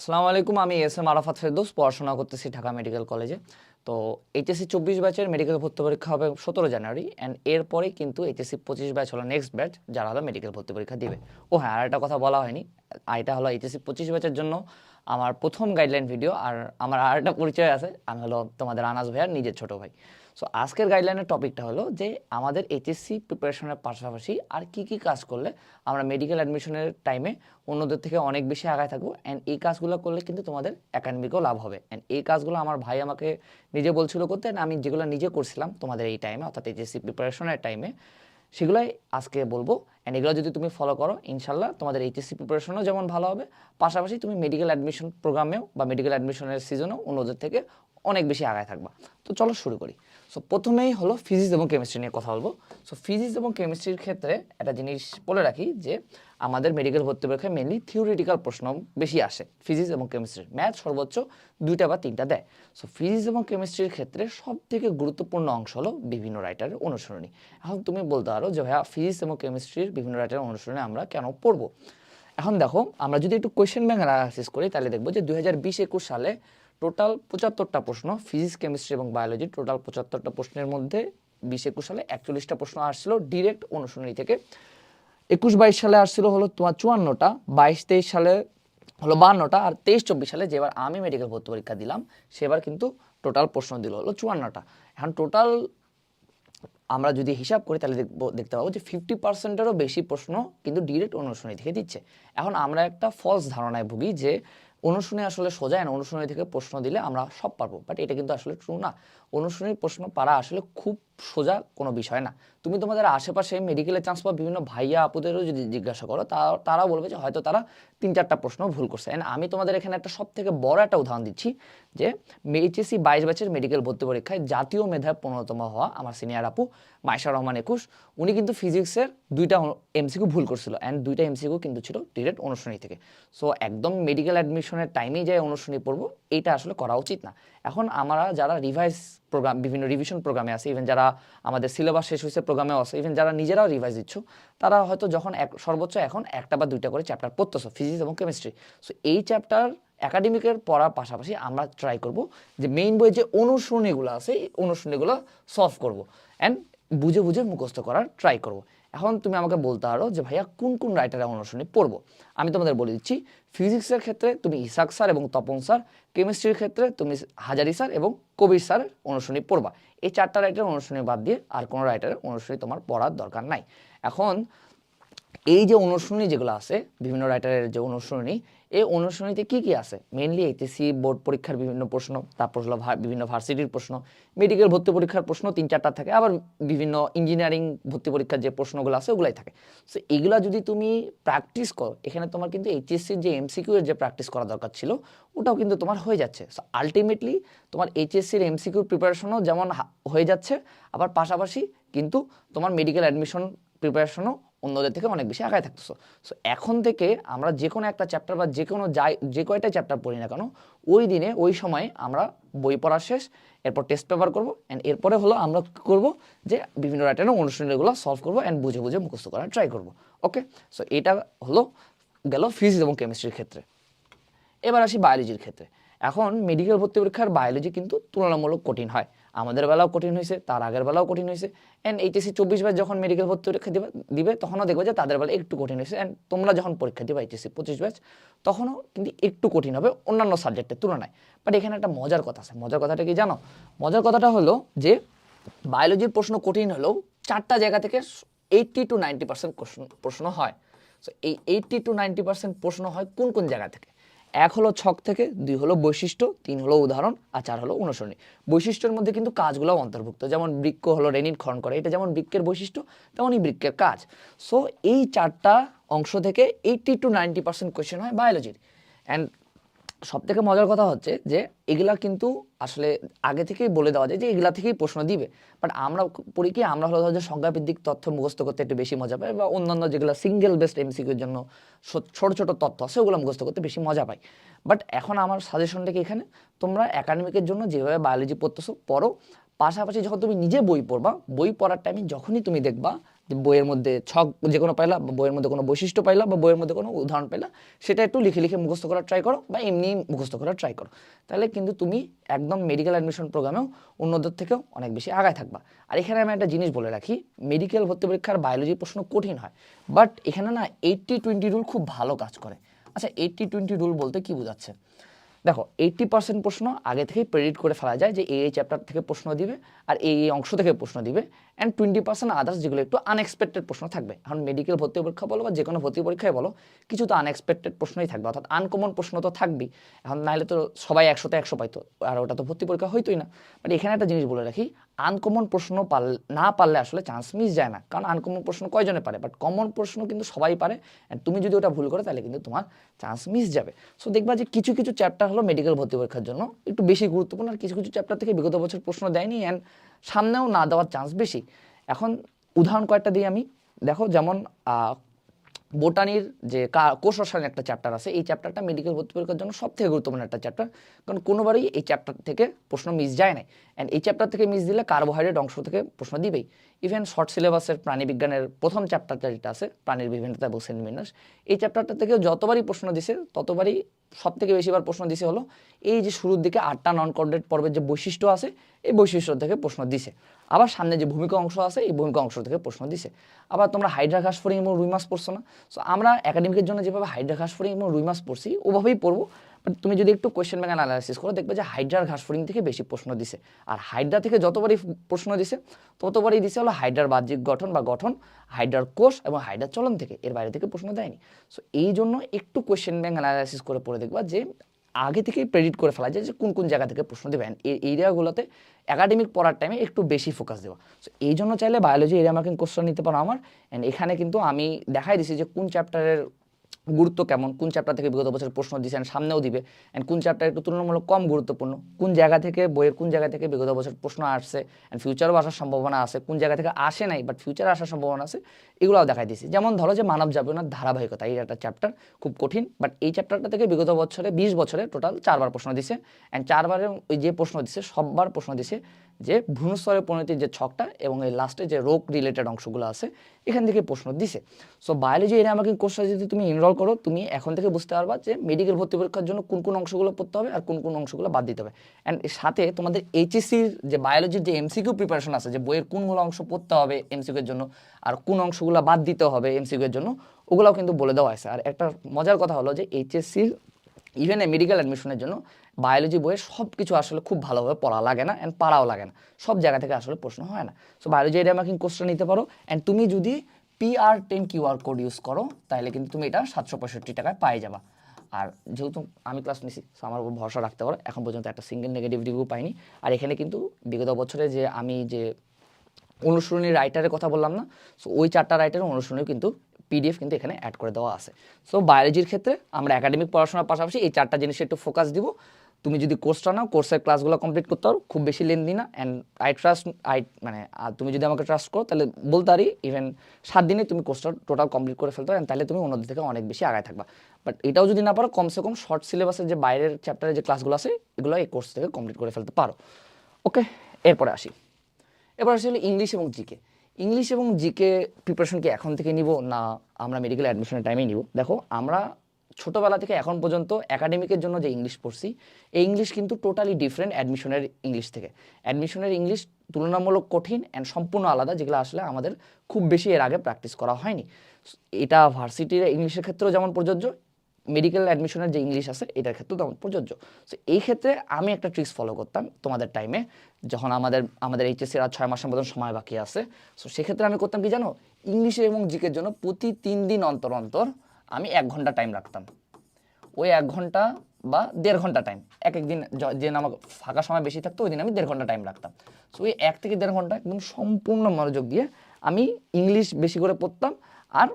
আসসালামু আলাইকুম, আমি এস এম আরাফাত ফেরদৌস, পড়াশোনা করতেছি ঢাকা মেডিকেল কলেজে। তো এইচএসসি চব্বিশ ব্যাচের মেডিকেল ভর্তি পরীক্ষা হবে সতেরো জানুয়ারি অ্যান্ড এরপরে কিন্তু এইচএসসি পঁচিশ ব্যাচ হলো নেক্সট ব্যাচ যারা হলো মেডিকেল ভর্তি পরীক্ষা দিবে। ও হ্যাঁ আর একটা কথা বলা হয়নি আর এটা হলো এইচএসসি পঁচিশ ব্যাচের জন্য আমার প্রথম গাইডলাইন ভিডিও আর আমার আর একটা পরিচয় আছে, আমি হলো তোমাদের আনাস ভাইয়ার নিজের ছোট ভাই। সো আজকের গাইডলাইনের টপিকটা হলো যে আমাদের এইচএসসি প্রিপারেশনের পাশাপাশি আর কি কি কাজ করলে আমরা মেডিকেল অ্যাডমিশনের টাইমে অন্যদের থেকে অনেক বেশি আগায় থাকব। অ্যান্ড এই কাজগুলো করলে কিন্তু তোমাদের একাডেমিকও লাভ হবে। অ্যান্ড এই কাজগুলো আমার ভাই আমাকে নিজে বলছিল করতে আমি যেগুলো নিজে করছিলাম তোমাদের এই টাইমে অর্থাৎ এইচএসসি প্রিপারেশনের টাইমে সেগুলোই আজকে বলব। অ্যান্ড এগুলো যদি তুমি ফলো করো, ইনশাল্লাহ তোমাদের এইচএসসি প্রিপারেশনও যেমন ভালো হবে। পাশাপাশি তুমি মেডিকেল অ্যাডমিশন প্রোগ্রামেও বা মেডিকেল অ্যাডমিশনের সিজনেও অন্যদের থেকে অনেক বেশি আগায় থাকবা। তো চলো শুরু করি। সো প্রথমেই হলো ফিজিক্স এবং কেমিস্ট্রি নিয়ে কথা বলব। সো ফিজিক্স এবং কেমিস্ট্রির ক্ষেত্রে একটা জিনিস বলে রাখি যে, আমাদের মেডিকেল ভর্তি পরীক্ষায় মেনলি থিওরিটিক্যাল প্রশ্ন বেশি আসে ফিজিক্স এবং কেমিস্ট্রির ম্যাথ সর্বোচ্চ দুইটা বা তিনটা দেয়। সো ফিজিক্স এবং কেমিস্ট্রির ক্ষেত্রে সব থেকে গুরুত্বপূর্ণ অংশ হলো বিভিন্ন রাইটারের অনুসরণী এখন তুমি বলতে পারো যে, ভাইয়া ফিজিক্স এবং কেমিস্ট্রির বিভিন্ন রাইটারের অনুসরণে আমরা কেন পড়ব? এখন দেখো, আমরা যদি একটু কোয়েশ্চেন ব্যাংক অ্যানালাইসিস করি, তাহলে দেখব যে দুই হাজার বিশ একুশ সালে টোটাল পঁচাত্তরটা প্রশ্ন, ফিজিক্স, কেমিস্ট্রি এবং বায়োলজি টোটাল পঁচাত্তরটা প্রশ্নের মধ্যে বিশ একুশ সালে একচল্লিশটা প্রশ্ন আসছিল, ডিরেক্ট অনুসরণী থেকে। একুশ বাইশ সালে আসছিল হলো তোমার চুয়ান্নটা, বাইশ তেইশ সালে হলো বান্নটা, আর তেইশ চব্বিশ সালে যেবার আমি মেডিকেল ভর্তি পরীক্ষা দিলাম, সেবার কিন্তু টোটাল প্রশ্ন দিল হলো চুয়ান্নটা। এখন টোটাল আমরা যদি হিসাব করি তাহলে দেখব, দেখতে পাবো যে ফিফটি পার্সেন্টেরও বেশি প্রশ্ন কিন্তু ডিরেক্ট অনুশীলনী থেকে দিচ্ছে। এখন আমরা একটা ফলস ধারণায় ভুগি যে অনুশীলনী আসলে সোজা না অনুশীলনী থেকে প্রশ্ন দিলে আমরা সব পারব বাট এটা কিন্তু আসলে ট্রু না। অনুশীলনীর প্রশ্ন পারা আসলে খুব সোজা কোনো বিষয় না। তুমি তোমাদের আশেপাশে মেডিকেলে চান্স পাওয়া বিভিন্ন ভাইয়া আপুদেরও যদি জিজ্ঞাসা করো তারা বলবে যে হয়তো তারা তিন চারটা প্রশ্ন ভুল করছে। And আমি তোমাদের এখানে একটা সব থেকে বড় একটা উদাহরণ দিচ্ছি যে এইচএসসি বাইশ ব্যাচের মেডিকেল ভর্তি পরীক্ষায় জাতীয় মেধায় পনেরোতম হওয়া আমার সিনিয়র আপু মাইশা রহমান একুশ, উনি কিন্তু ফিজিক্সের দুইটা এমসিকিউ ভুল করছিল। অ্যান্ড দুইটা এমসিকিউ কিন্তু ছিল ডিরেক্ট অনুশীলনী থেকে। সো একদম মেডিকেল অ্যাডমিশনের টাইমেই যে অনুশীলনী পড়ব, এটা আসলে করা উচিত না। এখন আমরা যারা রিভাইজ প্রোগ্রাম বিভিন্ন রিভিশন প্রোগ্রামে আছে ইভেন যারা আমাদের সিলেবাস শেষ হয়েছে প্রোগ্রামেও আছে ইভেন যারা নিজেরাও রিভাইজ দিচ্ছ, তারা হয়তো যখন এক, সর্বোচ্চ এখন একটা বা দুইটা করে চ্যাপ্টার পড়তেছো ফিজিক্স এবং কেমিস্ট্রি সো এই চ্যাপ্টার একাডেমিকের পড়ার পাশাপাশি আমরা ট্রাই করব যে মেইন বই যে অনুশীলনীগুলো আছে, এই অনুশীলনীগুলো সলভ করব। অ্যান্ড বুঝে বুঝে মুখস্থ করার ট্রাই করব। এখন তুমি আমাকে বলতে পারো যে, ভাইয়া, কোন কোন রাইটারের অনুশীলনী পড়ব? আমি তোমাদের বলে দিচ্ছি ফিজিক্সের ক্ষেত্রে তুমি ইসাক স্যার এবং তপন স্যার কেমিস্ট্রির ক্ষেত্রে তুমি হাজারি স্যার এবং কবির স্যার অনুশীলনী পড়বা। এই চারটা রাইটারের অনুশীলনী বাদ দিয়ে আর কোনো রাইটারের অনুশীলনী তোমার পড়ার দরকার নাই। এখন এই যে অনুশীলনী যেগুলো আছে, বিভিন্ন রাইটারের যে অনুশীলনী, এই অনুশীলনীতে কি কি আছে? মেইনলি এইচএসসি বোর্ড পরীক্ষার বিভিন্ন প্রশ্ন, তারপর হলো বিভিন্ন ভার্সিটির প্রশ্ন মেডিকেল ভর্তি পরীক্ষার প্রশ্ন, তিন চারটা থাকে, আবার বিভিন্ন ইঞ্জিনিয়ারিং ভর্তি পরীক্ষার যে প্রশ্নগুলো আছে, ওগুলাই থাকে। সো এগুলা যদি তুমি প্র্যাকটিস করো, এখানে তোমার কিন্তু এইচএসসির যে এমসিকিউ এর যে প্র্যাকটিস করা দরকার ছিল, ওটাও কিন্তু তোমার হয়ে যাচ্ছে। সো আলটিমেটলি তোমার এইচএসসির এমসিকিউর প্রিপারেশনও যেমন হয়ে যাচ্ছে, আবার পাশাপাশি কিন্তু তোমার মেডিকেল অ্যাডমিশন প্রিপারেশনও অন্যদের থেকে অনেক বেশি আগায় থাকতেছো সো এখন থেকে আমরা যে কোনো একটা চ্যাপ্টার বা যে কোনো যাই, যে কয়টা চ্যাপ্টার পড়ি না কেন, ওই দিনে, ওই সময় আমরা বই পড়া শেষ, এরপর টেস্ট পেপার করব অ্যান্ড এরপরে হলো আমরা করব যে বিভিন্ন রাইটারের অনুশীলনীগুলো সলভ করব অ্যান্ড বুঝে বুঝে মুখস্থ করার ট্রাই করব। ওকে সো এটা হলো গেল ফিজিক্স এবং কেমিস্ট্রির ক্ষেত্রে। এবার আসি বায়োলজির ক্ষেত্রে। এখন মেডিকেল ভর্তি পরীক্ষার বায়োলজি কিন্তু তুলনামূলক কঠিন হয়। আমাদের বেলাও কঠিন হয়েছে, তার আগের বেলাও কঠিন হয়েছে। অ্যান্ড এইচএসসি চব্বিশ ব্যাচ যখন মেডিকেল ভর্তি পরীক্ষা দিবে দিবে, তখনও দেখবে যে তাদের বেলা একটু কঠিন হয়েছে। অ্যান্ড তোমরা যখন পরীক্ষা দিবে এইচএসসি পঁচিশ ব্যাচ তখনও কিন্তু একটু কঠিন হবে অন্যান্য সাবজেক্টের তুলনায়। বাট এখানে একটা মজার কথা আছে। মজার কথাটা কি জানো? মজার কথাটা হলো যে বায়োলজির প্রশ্ন কঠিন হলেও চারটা জায়গা থেকে এইট্টি টু নাইনটি পার্সেন্ট প্রশ্ন হয়। সো এই এইট্টি টু নাইনটি পার্সেন্ট প্রশ্ন হয় কোন কোন জায়গা থেকে? এক হলো ছক থেকে, দুই হলো বৈশিষ্ট্য, তিন হলো উদাহরণ, আর চার হলো অনুসরণী। বৈশিষ্ট্যের মধ্যে কিন্তু কাজগুলো অন্তর্ভুক্ত। যেমন বৃক্ষ হলো রেনিন খন করে, এটা যেমন বৃক্ষের বৈশিষ্ট্য, তেমনই বৃক্ষের কাজ। সো এই চারটা অংশ থেকে eighty two ninety percent question হয় বায়োলজির অ্যান্ড সব থেকে মজার কথা হচ্ছে যে এগুলা কিন্তু আসলে আগে থেকেই বলে দেওয়া যায় যে এগুলা থেকেই প্রশ্ন দিবে। বাট আমরা পড়ি কি, আমরা হলো যে সংখ্যাভিত্তিক তথ্য মুখস্থ করতে একটু বেশি মজা পাই বা অন্যান্য যেগুলো সিঙ্গেল বেসড এমসিকিউর জন্য ছোট ছোট তথ্য আছে, ওগুলো মুখস্থ করতে বেশি মজা পাই। বাট এখন আমার সাজেশনটা কি এখানে? তোমরা একাডেমিকের জন্য যেভাবে বায়োলজি পড়তেছো, পড়ো। পাশাপাশি যখন তুমি নিজে বই পড়বা, বই পড়ার টাইমে যখনই তুমি দেখবা বইয়ের মধ্যে ছক যে কোনো পাইলা, বা বইয়ের মধ্যে কোনো বৈশিষ্ট্য পাইলা, বা বইয়ের মধ্যে কোনো উদাহরণ পাইলা, সেটা একটু লিখে লিখে মুখস্থ করার ট্রাই করো, বা এমনি মুখস্থ করার ট্রাই করো। তাহলে কিন্তু তুমি একদম মেডিকেল অ্যাডমিশন প্রোগ্রামেও অন্যদের থেকেও অনেক বেশি আগায় থাকবা। আর এখানে আমি একটা জিনিস বলে রাখি মেডিকেল ভর্তি পরীক্ষার বায়োলজি প্রশ্ন কঠিন হয় বাট এখানে না এইটটি টোয়েন্টি রুল খুব ভালো কাজ করে। আচ্ছা এইটটি টোয়েন্টি রুল বলতে কি বোঝাচ্ছে? দেখো এইটি পার্সেন্ট প্রশ্ন আগে থেকেই প্রেডিট করে ফেলা যায় যে এই এই চ্যাপ্টার থেকে প্রশ্ন দিবে আর এই এই অংশ থেকে প্রশ্ন দিবে অ্যান্ড টোয়েন্টি পার্সেন্ট আদার্স যেগুলো একটু আনএক্সপেক্টেড প্রশ্ন থাকবে। এখন মেডিকেল ভর্তি পরীক্ষা বলো বা যে কোনো ভর্তি পরীক্ষায় বলো, কিছু তো আনএক্সপেক্টেড প্রশ্নই থাকবে, অর্থাৎ আনকমন প্রশ্ন তো থাকবেই। এখন নাহলে তো সবাই একশোতে একশো পাইতো, আর ওটা তো ভর্তি পরীক্ষা হইতোই না। বাট এখানে একটা জিনিস বলে রাখি আনকমন প্রশ্ন না পারলে আসলে চান্স মিস যায় না। কারণ আনকমন প্রশ্ন কয়জনে পারে? বাট কমন প্রশ্ন কিন্তু সবাই পারে। অ্যান্ড তুমি যদি ওটা ভুল করো, তাহলে কিন্তু তোমার চান্স মিস যাবে। সো দেখবা যে কিছু কিছু চ্যাপ্টার হলো মেডিকেল ভর্তি পরীক্ষার জন্য। একটু বেশি গুরুত্বপূর্ণ আর কিছু কিছু চ্যাপ্টার থেকে বিগত বছর প্রশ্ন দেয়নি। অ্যান্ড সামনেও না দেওয়ার চান্স বেশি। এখন উদাহরণ কয়েকটা দিই আমি। দেখো যেমন বোটানির যে কোষ রসায়নের একটা চ্যাপ্টার আছে, এই চ্যাপ্টারটা মেডিকেল ভর্তি পরীক্ষার জন্য সব থেকে গুরুত্বপূর্ণ একটা চ্যাপ্টার কারণ কোনোবারই এই চ্যাপ্টার থেকে প্রশ্ন মিস যায় না অ্যান্ড এই চ্যাপ্টার থেকে মিস দিলে কার্বোহাইড্রেট অংশ থেকে প্রশ্ন দিবেই। ইভেন শর্ট সিলেবাসের প্রাণীবিজ্ঞানের প্রথম চ্যাপ্টারটা যেটা আছে, প্রাণীর বিভিন্নতা এবং সেন্টিমিনাস এই চ্যাপ্টারটা থেকে যতবারই প্রশ্ন দিছে, ততবারই সব থেকে বেশিবার প্রশ্ন দিছে হলো, এই যে শুরুর দিকে আটটা নন কর্ডেট পর্বের যে বৈশিষ্ট্য আছে, এই বৈশিষ্ট্য থেকে প্রশ্ন দিছে। আবার সামনে যে ভূমিকা অংশ আছে, এই ভূমিকা অংশ থেকে প্রশ্ন দিছে। আবার তোমরা হাইড্রা ঘাস ফরিং এবং রুই মাছ পড়ছো না? সো আমরা একাডেমিকের জন্য যেভাবে হাইড্রা ঘাস ফরিং এবং রুই মাছ পড়ছি, ওভাবেই পড়ব। তুমি যদি একটু কোয়েশ্চেন ব্যাংক অ্যানালাইসিস করো, দেখবে যে হাইড্রার ঘাস ফরিং থেকে বেশি প্রশ্ন দিছে। আর হাইড্রা থেকে যতবারই প্রশ্ন দিছে, ততবারই দিছে হলো হাইড্রার বাহ্যিক গঠন বা গঠন হাইড্রার কোষ এবং হাইড্রার চলন থেকে, এর বাইরে থেকে প্রশ্ন দেয়নি। সো এই জন্য একটু কোয়েশ্চেন ব্যাংক অ্যানালাইসিস করে পড়ে দেখবা যে আগে থেকেই প্রেডিক্ট করে ফেলা যায় যে কোন কোন জায়গা থেকে প্রশ্ন দেবেন এই এরিয়াগুলোতে একাডেমিক পড়ার টাইমে একটু বেশি ফোকাস দেওয়া সো এই জন্য চাইলে বায়োলজি এরিয়া মার্কিং কোশ্চেন নিতে পারো আমার। অ্যান্ড এখানে কিন্তু আমি দেখাই দিছি যে কোন চ্যাপ্টারের গুরুত্ব কেমন? কোন চ্যাপ্টার থেকে বিগত বছর প্রশ্ন দিয়েছেন সামনেও দিবে। অ্যান্ড কোন চ্যাপ্টার একটু তুলনামূলক কম গুরুত্বপূর্ণ? কোন জায়গা থেকে, বইয়ের কোন জায়গা থেকে বিগত বছর প্রশ্ন আসছে? অ্যান্ড ফিউচারও আসার সম্ভাবনা আছে। কোন জায়গা থেকে আসে নাই বাট ফিউচার আসার সম্ভাবনা আছে, এগুলোও দেখাই দিয়েছি যেমন ধরো যে মানব যাবনার ধারাবাহিকতা, এই একটা চ্যাপ্টার খুব কঠিন বাট এই চ্যাপ্টারটা থেকে বিগত বছরে, বিশ বছরে টোটাল চারবার প্রশ্ন দিছে। অ্যান্ড চারবারে ওই যে প্রশ্ন দিছে, সববার প্রশ্ন দিছে যে ভ্রূণস্তরের পরিণতির যে ছকটা এবং এই লাস্টে যে রোগ রিলেটেড অংশগুলো আছে, এখান থেকে প্রশ্ন দিছে। সো বায়োলজি এরিয়া আমাকে কোর্সটা যদি তুমি এনরোল করো, তুমি এখন থেকে বুঝতে পারবা যে মেডিকেল ভর্তি পরীক্ষার জন্য কোন কোন অংশগুলো পড়তে হবে আর কোন কোন অংশগুলো বাদ দিতে হবে। অ্যান্ড এর সাথে তোমাদের এইচএসসির যে বায়োলজির যে এমসিকিউ প্রিপারেশন আছে, যে বইয়ের কোনগুলো অংশ পড়তে হবে এমসিকিউ এর জন্য আর কোন অংশগুলো বাদ দিতে হবে এমসিকিউ এর জন্য, ওগুলাও কিন্তু বলে দেওয়া আছে আর একটা মজার কথা হলো যে এইচএসসির ইভেন এ মেডিকেল অ্যাডমিশনের জন্য বায়োলজি বইয়ে সব কিছু আসলে খুব ভালোভাবে পড়া লাগে না অ্যান্ড পারাও লাগে না। সব জায়গা থেকে আসলে প্রশ্ন হয় না। সো বায়োলজি এরিয়া মার্কিং কোর্সটা নিতে পারো অ্যান্ড তুমি যদি PR ten QR code use করো তাহলে কিন্তু তুমি এটা সাতশো পঁয়ষট্টি টাকায় পাই যাবা। আর যেহেতু আমি ক্লাস নিছি, so আমার উপর ভরসা রাখতে পারো। এখন পর্যন্ত একটা সিঙ্গেল নেগেটিভ রিভিউ পাইনি। আর এখানে কিন্তু বিগত বছরে যে আমি যে অনুসরণী রাইটারের কথা বললাম না সো ওই চারটা রাইটারের অনুসরণীও কিন্তু পিডিএফ কিন্তু এখানে অ্যাড করে দেওয়া আছে। সো বায়োলজির ক্ষেত্রে আমরা একাডেমিক পড়াশোনার পাশাপাশি এই চারটা জিনিসে একটু ফোকাস দিব। তুমি যদি কোর্সটা নাও কোর্সের ক্লাসগুলো কমপ্লিট করতে পারো, খুব বেশি লেন্দি না। অ্যান্ড আই ট্রাস্ট আই মানে তুমি যদি আমাকে ট্রাস্ট করো, তাহলে বলতে পারি ইভেন সাত দিনে তুমি কোর্সটা টোটাল কমপ্লিট করে ফেলতে পারো তাহলে তুমি অন্যদের থেকে অনেক বেশি আগায় থাকবা। বাট এটাও যদি না পারো, কমসে কম শর্ট সিলেবাসের যে বাইরের চ্যাপ্টারের যে ক্লাসগুলো আছে, এগুলো এই কোর্স থেকে কমপ্লিট করে ফেলতে পারো। ওকে এরপরে আসি। এরপর আসি হলো ইংলিশ এবং জিকে ইংলিশ এবং জিকে প্রিপারেশন কি এখন থেকে নিব না আমরা মেডিকেল অ্যাডমিশনের টাইমেই নিব? দেখো, আমরা ছোটোবেলা থেকে এখন পর্যন্ত একাডেমিকের জন্য যে ইংলিশ পড়ছি, এই ইংলিশ কিন্তু টোটালি ডিফারেন্ট অ্যাডমিশনের ইংলিশ থেকে। অ্যাডমিশনের ইংলিশ তুলনামূলক কঠিন অ্যান্ড সম্পূর্ণ আলাদা, যেগুলো আসলে আমাদের খুব বেশি এর আগে প্র্যাকটিস করা হয়নি। এটা ভার্সিটির ইংলিশের ক্ষেত্রেও যেমন প্রযোজ্য মেডিকেল অ্যাডমিশনের যে ইংলিশ আছে, এটার ক্ষেত্রেও তেমন প্রযোজ্য। সো এই ক্ষেত্রে আমি একটা ট্রিক্স ফলো করতাম তোমাদের টাইমে যখন আমাদের আমাদের এইচএসসির আর ছয় মাসের মতন সময় বাকি আছে। সো সেক্ষেত্রে আমি করতাম কি জানো? ইংলিশে এবং জিকের জন্য প্রতি তিন দিন অন্তর অন্তর আমি এক ঘণ্টা টাইম রাখতাম। ওই এক ঘণ্টা বা দেড় ঘণ্টা টাইম এক একদিন য- আমার ফাঁকা সময় বেশি থাকতো, ওই দিন আমি দেড় ঘণ্টা টাইম রাখতাম। সো ওই এক থেকে দেড় ঘণ্টা একদম সম্পূর্ণ মনোযোগ দিয়ে আমি ইংলিশ বেশি করে পড়তাম। আর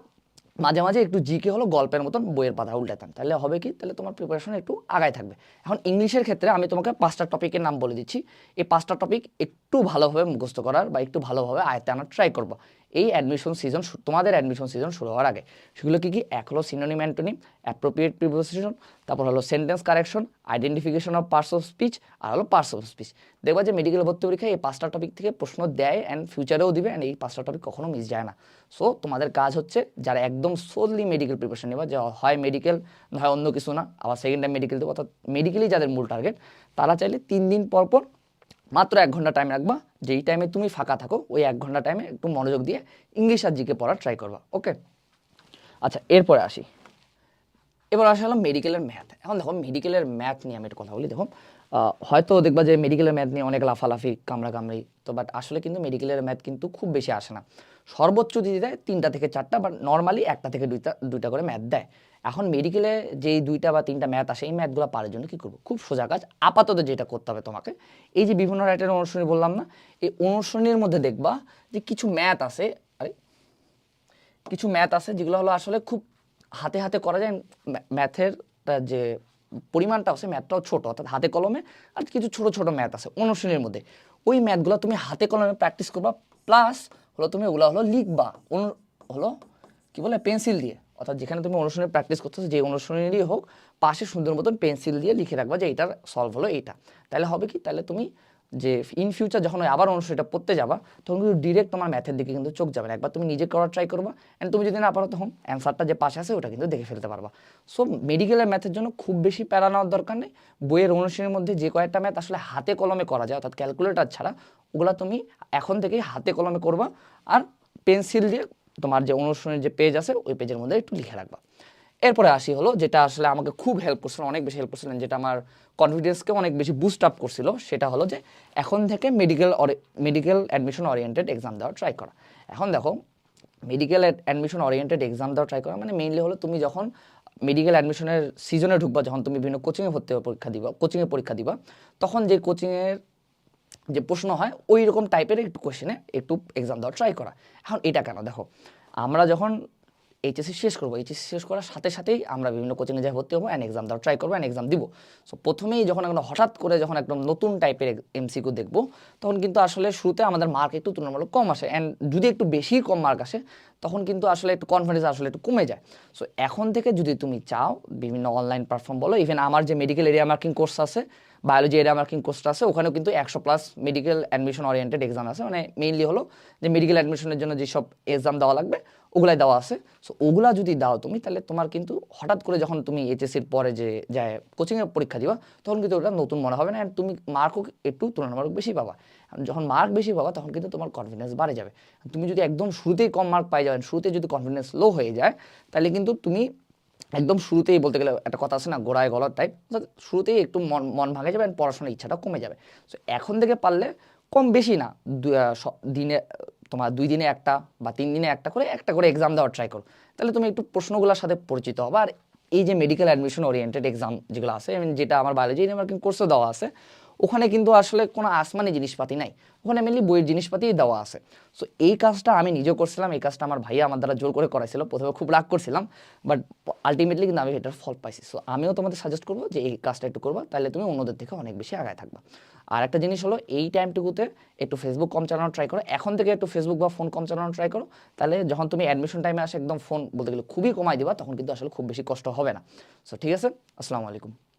মাঝে মাঝে একটু জিকে হলো গল্পের মতন বইয়ের পাতা উল্টাতাম। তাহলে হবে কি? তাহলে তোমার প্রিপারেশন একটু আগায় থাকবে। এখন ইংলিশের ক্ষেত্রে আমি তোমাকে পাঁচটা টপিকের নাম বলে দিচ্ছি। এই পাঁচটা টপিক একটু ভালোভাবে মুখস্থ করার বা একটু ভালোভাবে আয়ত্তে আনার ট্রাই করব। এই অ্যাডমিশন সিজন তোমাদের অ্যাডমিশন সিজন শুরু হওয়ার আগে। সেগুলো কি কি? এক হলো সিনোনিম অ্যান্টোনিম অ্যাপ্রোপ্রিয়েট প্রিপোজিশন তারপর হলো sentence correction identification of parts of speech আর হলো পার্টস অফ স্পিচ দেখবা যে মেডিকেল ভর্তি পরীক্ষায় এই পাঁচটা টপিক থেকে প্রশ্ন দেয় অ্যান্ড ফিউচারেও দিবে অ্যান্ড এই পাঁচটা টপিক কখনো মিস যায় না। সো তোমাদের কাজ হচ্ছে যারা একদম সোললি মেডিকেল প্রিপারেশন নেবা, যে হয় মেডিকেল হয় অন্য কিছু না, আবার সেকেন্ড টাইম মেডিকেল দেবো, অর্থাৎ মেডিকেলই যাদের মূল টার্গেট তারা চাইলে তিন দিন পর পর মাত্র এক ঘণ্টা টাইম রাখবা, যেই টাইমে তুমি ফাঁকা থাকো, ওই এক ঘণ্টা টাইমে একটু মনোযোগ দিয়ে ইংলিশ আর জিকে পড়ার ট্রাই করবা ওকে আচ্ছা এরপরে আসি। এবার আসা হলো মেডিকেলের ম্যাথ এখন দেখো মেডিকেলের ম্যাথ নিয়ে আমি একটু কথা বলি, দেখো হয়তো দেখবা যে মেডিকেলের ম্যাথ নিয়ে অনেক লাফালাফি কামড়া কামড়ি তো বাট আসলে কিন্তু মেডিকেলের ম্যাথ কিন্তু খুব বেশি আসে না। সর্বোচ্চ যদি দেয় তিনটা থেকে চারটা বাট নর্মালি একটা থেকে দুইটা দুইটা করে ম্যাথ দেয়। এখন মেডিকেলে যেই দুইটা বা তিনটা ম্যাথ আসে, এই ম্যাথগুলো পারার জন্য কী করব? খুব সোজা কাজ, আপাতত যেটা করতে হবে তোমাকে, এই যে বিভিন্ন রাইটের অনুশীলনী বললাম না, এই অনুশীলনীর মধ্যে দেখবা যে কিছু ম্যাথ আছে, আরে, কিছু ম্যাথ আছে যেগুলো হলো আসলে খুব হাতে হাতে করা যায় ম্যাথের যে পরিমাণটা আছে ম্যাথটাও ছোট, অর্থাৎ হাতে কলমে আর কিছু ছোট ছোট ম্যাথ আছে অনুশীলনের মধ্যে। ওই ম্যাথগুলো তুমি হাতে কলমে প্র্যাকটিস করবা প্লাস হলো তুমি ওগুলো হলো লিখবা, অনু, হলো কি বলে? পেন্সিল দিয়ে। অর্থাৎ যেখানে তুমি অনুশীলনে প্র্যাকটিস করতেছো, যে অনুশীলনেরই হোক, পাশে সুন্দর মতন পেন্সিল দিয়ে লিখে রাখবা যে এইটার সলভ হলো এইটা। তাহলে হবে কি? তাহলে তুমি যে ইন ফিউচার যখন আবার অনুশীলনটা পড়তে যাবা, তখন কিন্তু ডিরেক্ট তোমার ম্যাথের দিকে কিন্তু চোখ যাবে না। একবার তুমি নিজে করার ট্রাই করবা অ্যান্ড তুমি যদি না পারো তখন অ্যান্সারটা যে পাশে আছে ওটা কিন্তু দেখে ফেলতে পারবা। সো মেডিকেলের ম্যাথের জন্য খুব বেশি প্যারা নেওয়ার দরকার নেই। বইয়ের অনুশীলনের মধ্যে যে কয়েকটা ম্যাথ আসলে হাতে কলমে করা যায়, অর্থাৎ ক্যালকুলেটর ছাড়া, ওগুলো তুমি এখন থেকেই হাতে কলমে করবা আর পেন্সিল দিয়ে তোমার যে অনুষ্ঠানের যে পেজ আছে, ওই পেজের মধ্যে একটু লিখে রাখবা। এরপরে আসি হলো, যেটা আসলে আমাকে খুব হেল্প করছিল, অনেক বেশি হেল্প করছিলেন, যেটা আমার কনফিডেন্সকে অনেক বেশি বুস্ট আপ করছিল, সেটা হলো যে এখন থেকে medical medical admission oriented exam দেওয়ার ট্রাই করা। এখন দেখো মেডিকেল অ্যাডমিশন ওরিয়েন্টেড এক্সাম দেওয়ার ট্রাই করা মানে মেইনলি হলো তুমি যখন মেডিকেল অ্যাডমিশনের সিজনে ঢুকবা, যখন তুমি বিভিন্ন কোচিংয়ে ভর্তি পরীক্ষা দিবা কোচিংয়ে পরীক্ষা দিবা, তখন যে কোচিংয়ের যে প্রশ্ন হয় ওই রকম টাইপের একটু কোশ্চেনে একটু এক্সাম দেওয়ার ট্রাই করা। এখন এটা কেন? দেখো, আমরা যখন এইচএসসি শেষ করব এইচএসসি শেষ করার সাথে সাথেই আমরা বিভিন্ন কোচিংয়ে যাই, ভর্তি হব অ্যান্ড এক্সাম দেওয়ার ট্রাই করব অ্যান্ড এক্সাম দিব। সো প্রথমেই যখন একদম হঠাৎ করে যখন একদম নতুন টাইপের এমসিকিউ দেখব, তখন কিন্তু আসলে শুরুতে আমাদের মার্ক একটু তুলনামূলক কম আসে। অ্যান্ড যদি একটু বেশি কম মার্ক আসে, তখন কিন্তু আসলে একটু কনফিডেন্স আসলে একটু কমে যায়। সো এখন থেকে যদি তুমি চাও, বিভিন্ন অনলাইন প্ল্যাটফর্ম বলো ইভেন আমার যে মেডিকেল এরিয়া মার্কিং কোর্স আছে বায়োলজি এরিয়া মার্কিং কোর্সটা আছে, ওখানেও কিন্তু একশো plus medical admission oriented exam আছে। মানে মেইনলি হলো যে মেডিকেল অ্যাডমিশনের জন্য যেসব এক্সাম দেওয়া লাগবে, ওগুলাই দেওয়া আছে। সো ওগুলা যদি দাও তুমি, তাহলে তোমার কিন্তু হঠাৎ করে যখন তুমি এইচএসসির পরে যে যায় কোচিংয়ে পরীক্ষা দিবা, তখন কিন্তু ওটা নতুন মনে হবে না। And তুমি মার্কও একটু তুলনামূলক বেশি পাবা। যখন মার্ক বেশি পাবা, তখন কিন্তু তোমার কনফিডেন্স বাড়ে যাবে। তুমি যদি একদম শুরুতেই কম মার্ক পাই যাবেন শুরুতে যদি কনফিডেন্স লো হয়ে যায়, তাহলে কিন্তু তুমি একদম শুরুতেই বলতে গেলে একটা কথা আছে না, গোড়ায় গলার টাইপ শুরুতেই একটু মন মন ভাঙে যাবে and পড়াশোনার ইচ্ছাটা কমে যাবে। সো এখন থেকে পারলে কম বেশি না দিনে, তোমার দুই দিনে একটা বা তিন দিনে একটা করে একটা করে এক্সাম দেওয়ার ট্রাই করো। তাহলে তুমি একটু প্রশ্নগুলোর সাথে পরিচিত হবে। আর এই যে মেডিকেল অ্যাডমিশন ওরিয়েন্টেড এক্সাম যেগুলো আছে যেটা আমার বায়োলজি মার্কিং কোর্সে দেওয়া আছে ওখানে কিন্তু আসলে কোনো আসমানি জিনিসপাতি নাই। ওখানে মেনলি বইয়ের জিনিসপাতিই দেওয়া আছে। সো এই কাজটা আমি নিজেও করছিলাম, এই কাজটা আমার ভাইয়া আমার দ্বারা জোর করে করাইছিল। প্রথমে খুব রাগ করছিলাম বাট আলটিমেটলি কিন্তু আমি এটার ফল পাইছি। সো আমিও তোমাদের সাজেস্ট করব যে এই কাজটা একটু করবা তাহলে তুমি অন্যদের থেকে অনেক বেশি আগায় থাকবা। আর একটা জিনিস হলো, এই টাইমটুকুতে একটু ফেসবুক কম চালানোর ট্রাই করো। এখন থেকে একটু ফেসবুক বা ফোন কম চালানোর ট্রাই করো। তাহলে যখন তুমি অ্যাডমিশন টাইমে আসে একদম ফোন বলতে গেলে খুবই কমাই দিবা, তখন কিন্তু আসলে খুব বেশি কষ্ট হবে না। সো ঠিক আছে? আসসালামু আলাইকুম।